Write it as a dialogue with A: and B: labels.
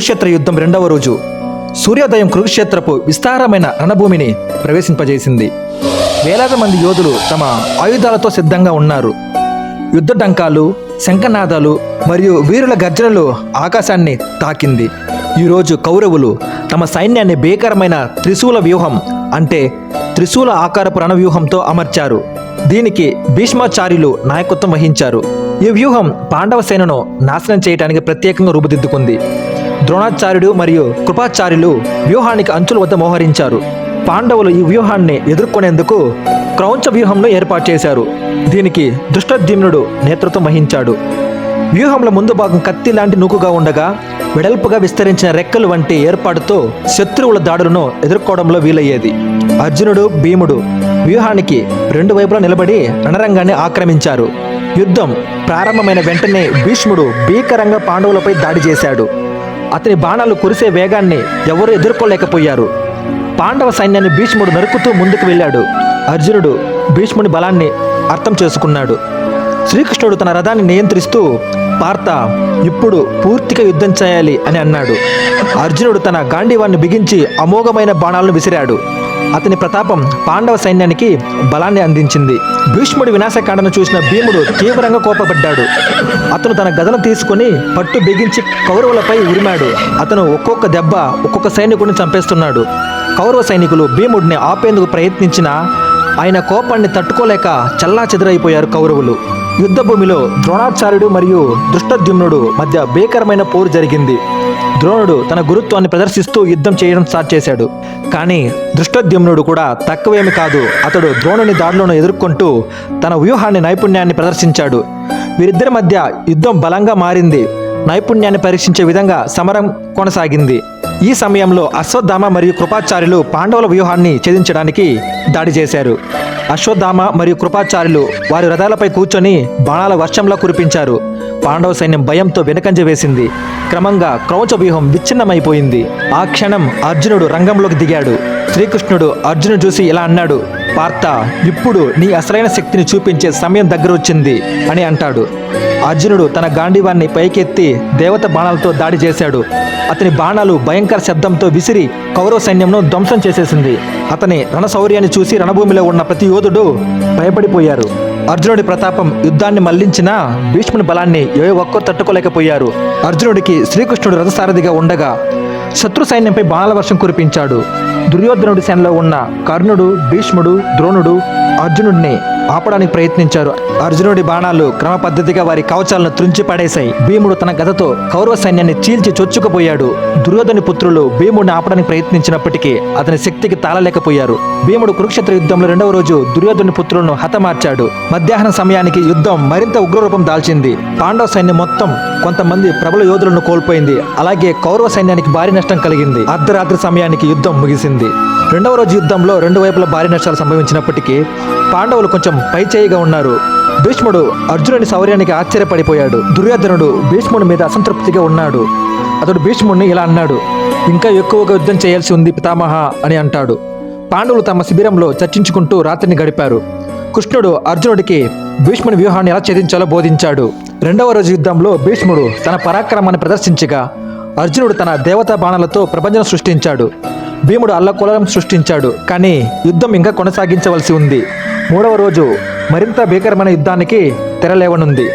A: కురుక్షేత్ర యుద్ధం రెండవ రోజు. సూర్యోదయం కురుక్షేత్రపు విస్తారమైన రణభూమిని ప్రవేశింపజేసింది. వేలాది మంది యోధులు తమ ఆయుధాలతో సిద్ధంగా ఉన్నారు. యుద్ధ డంకాలు శంఖనాదాలు మరియు వీరుల గర్జనలు ఆకాశాన్ని తాకింది. ఈరోజు కౌరవులు తమ సైన్యాన్ని భీకరమైన త్రిశూల వ్యూహం అంటే త్రిశూల ఆకారపు రణవ్యూహంతో అమర్చారు. దీనికి భీష్మాచార్యులు నాయకత్వం వహించారు. ఈ వ్యూహం పాండవ సేనను నాశనం చేయడానికి ప్రత్యేకంగా రూపుదిద్దుకుంది. ద్రోణాచార్యుడు మరియు కృపాచార్యులు వ్యూహానికి అంచుల వద్ద మోహరించారు. పాండవులు ఈ వ్యూహాన్ని ఎదుర్కొనేందుకు క్రౌంచ వ్యూహంను ఏర్పాటు చేశారు. దీనికి దుష్టద్యుమ్నుడు నేతృత్వం వహించాడు. వ్యూహంలో ముందు భాగం కత్తి లాంటి నూకుగా ఉండగా వెడల్పుగా విస్తరించిన రెక్కలు వంటి ఏర్పాటుతో శత్రువుల దాడులను ఎదుర్కోవడంలో వీలయ్యేది. అర్జునుడు భీముడు వ్యూహానికి రెండు వైపులా నిలబడి రణరంగాన్ని ఆక్రమించారు. యుద్ధం ప్రారంభమైన వెంటనే భీష్ముడు భీకరంగా పాండవులపై దాడి చేశాడు. అతని బాణాలు కురిసే వేగాన్ని ఎవరూ ఎదుర్కోలేకపోయారు. పాండవ సైన్యాన్ని భీష్ముడు నరుకుతూ ముందుకు వెళ్ళాడు. అర్జునుడు భీష్ముని బలాన్ని అర్థం చేసుకున్నాడు. శ్రీకృష్ణుడు తన రథాన్ని నియంత్రిస్తూ పార్త ఇప్పుడు పూర్తిగా యుద్ధం చేయాలి అని అన్నాడు. అర్జునుడు తన గాంధీవాన్ని బిగించి అమోఘమైన బాణాలను విసిరాడు. అతని ప్రతాపం పాండవ సైన్యానికి బలాన్ని అందించింది. భీష్ముడి వినాశకాండను చూసిన భీముడు తీవ్రంగా కోపపడ్డాడు. అతను తన గదను తీసుకొని పట్టు బిగించి కౌరవులపై ఉరిమాడు. అతను ఒక్కొక్క దెబ్బ ఒక్కొక్క సైనికుడిని చంపేస్తున్నాడు. కౌరవ సైనికులు భీముడిని ఆపేందుకు ప్రయత్నించినా ఆయన కోపాన్ని తట్టుకోలేక చల్లా చెదరైపోయారు కౌరవులు. యుద్ధభూమిలో ద్రోణాచార్యుడు మరియు దృష్టద్యుమ్నుడు మధ్య భీకరమైన పోరు జరిగింది. ద్రోణుడు తన గురుత్వాన్ని ప్రదర్శిస్తూ యుద్ధం చేయడం స్టార్ట్ చేశాడు. కానీ దృష్టోద్యమ్నుడు కూడా తక్కువేమి కాదు. అతడు ద్రోణుని దాడులను ఎదుర్కొంటూ తన వ్యూహాన్ని నైపుణ్యాన్ని ప్రదర్శించాడు. వీరిద్దరి మధ్య యుద్ధం బలంగా మారింది. నైపుణ్యాన్ని పరీక్షించే విధంగా సమరం కొనసాగింది. ఈ సమయంలో అశ్వత్థామ మరియు కృపాచార్యులు పాండవుల వ్యూహాన్ని ఛేదించడానికి దాడి చేశారు. అశ్వత్థామ మరియు కృపాచార్యులు వారి రథాలపై కూర్చొని బాణాల వర్షంలా కురిపించారు. పాండవ సైన్యం భయంతో వెనకంజ వేసింది. క్రమంగా క్రౌచ వ్యూహం విచ్ఛిన్నమైపోయింది. ఆ క్షణం అర్జునుడు రంగంలోకి దిగాడు. శ్రీకృష్ణుడు అర్జును చూసి ఇలా అన్నాడు పార్త ఇప్పుడు నీ అసలైన శక్తిని చూపించే సమయం దగ్గర వచ్చింది అని అంటాడు. అర్జునుడు తన గాంధీవాన్ని పైకెత్తి దేవత బాణాలతో దాడి చేశాడు. అతని బాణాలు భయంకర శబ్దంతో విసిరి కౌరవ సైన్యంను ధ్వంసం చేసేసింది. అతని రణశౌర్యాన్ని చూసి రణభూమిలో ఉన్న ప్రతి యోధుడు భయపడిపోయారు. అర్జునుడి ప్రతాపం యుద్ధాన్ని మళ్ళించినా భీష్ముని బలాన్ని ఏ ఒక్కరు తట్టుకోలేకపోయారు. అర్జునుడికి శ్రీకృష్ణుడు రథసారథిగా ఉండగా శత్రు సైన్యంపై బాణాల వర్షం కురిపించాడు. దుర్యోధనుడి సేనలో ఉన్న కర్ణుడు భీష్ముడు ద్రోణుడు అర్జునుడిని ఆపడానికి ప్రయత్నించారు. అర్జునుడి బాణాలు క్రమ పద్ధతిగా వారి కవచాలను త్రుంచి పడేశాయి. భీముడు తన గదతో కౌరవ సైన్యాన్ని చీల్చి చొచ్చుకుపోయాడు. దుర్యోధని పుత్రులు భీముడిని ఆపడానికి ప్రయత్నించినప్పటికీ అతని శక్తికి తాళలేకపోయారు. భీముడు కురుక్షేత్ర యుద్ధంలో రెండవ రోజు దుర్యోధని పుత్రులను హతమార్చాడు. మధ్యాహ్నం సమయానికి యుద్ధం మరింత ఉగ్రరూపం దాల్చింది. పాండవ సైన్యం మొత్తం కొంతమంది ప్రబల యోధులను కోల్పోయింది. అలాగే కౌరవ సైన్యానికి భారీ నష్టం కలిగింది. అర్ధరాత్రి సమయానికి యుద్ధం ముగిసింది. రెండవ రోజు యుద్ధంలో రెండు వైపుల భారీ నష్టాలు సంభవించినప్పటికీ పాండవులు కొంచెం పైచేయిగా ఉన్నారు. భీష్ముడు అర్జునుని శౌర్యానికి ఆశ్చర్యపడిపోయాడు. దుర్యోధనుడు భీష్ముడి మీద అసంతృప్తిగా ఉన్నాడు. అతడు భీష్ముడిని ఇలా అన్నాడు ఇంకా ఎక్కువగా యుద్ధం చేయాల్సి ఉంది పితామహ అని అంటాడు. పాండవులు తమ శిబిరంలో చర్చించుకుంటూ రాత్రిని గడిపారు. కృష్ణుడు అర్జునుడికి భీష్ముని వ్యూహాన్ని ఎలా ఛేదించాలో బోధించాడు. రెండవ రోజు యుద్ధంలో భీష్ముడు తన పరాక్రమాన్ని ప్రదర్శించగా అర్జునుడు తన దేవతా బాణాలతో ప్రపంచం సృష్టించాడు. భీముడు అల్లకొలలం సృష్టించాడు కానీ యుద్ధం ఇంకా కొనసాగించవలసి ఉంది. మూడవ రోజు మరింత భీకరమైన యుద్ధానికి తెరలేవనుంది.